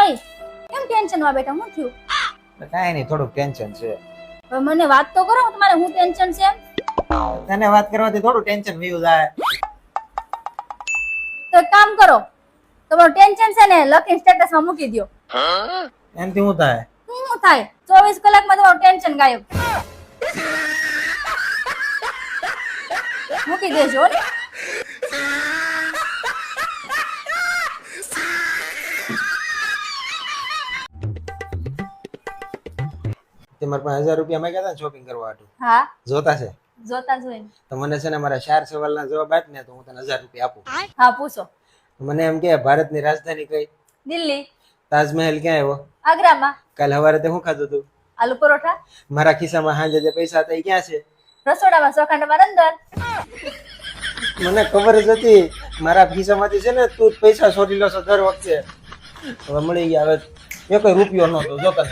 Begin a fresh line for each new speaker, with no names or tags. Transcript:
ઓય કેમ ટેન્શનમાં બેટા હું થયું?
કાંઈ નહીં થોડુંક ટેન્શન છે.
હવે મને વાત તો કરો તમારે હું ટેન્શન છે?
તને વાત કરવાથી થોડું ટેન્શન વ્યૂ જાય
તો એક કામ કરો તમારું ટેન્શન છે ને લખી સ્ટેટસમાં મૂકી દો
એમથી શું થાય?
શું થાય? ચોવીસ કલાકમાં તમારું ટેન્શન ગાયબ. મૂકી દેજો ને.
તે મારા પાસે હજાર રૂપિયા માંગ્યા હતા શોપિંગ કરવા માટે
હા.
જોતા છે?
જોતા જોઈને
તો મને છે ને મારા ચાર સવાલના જવાબ આપ ને તો હું તને હજાર રૂપિયા આપું.
હા પૂછો.
મને એમ કે ભારતની રાજધાની કઈ?
દિલ્હી.
તાજમહેલ ક્યાં આવ્યો?
આગ્રામાં.
કાલ સવારે તે હું ખાધું હતું
આલુ પરોઠા.
મારા ખિસ્સામાં સાંજે જે પૈસા હતા એ ક્યાં છે?
રસોડામાં ચોખાંડમાં અંદર.
મને ખબર જ હતી. મારા ખિસ્સામાંથી છે ને તું પૈસા છોડી લો છો દર વખતે. હવે મળી ગયા. હવે એક રૂપિયો નહોતો જો તને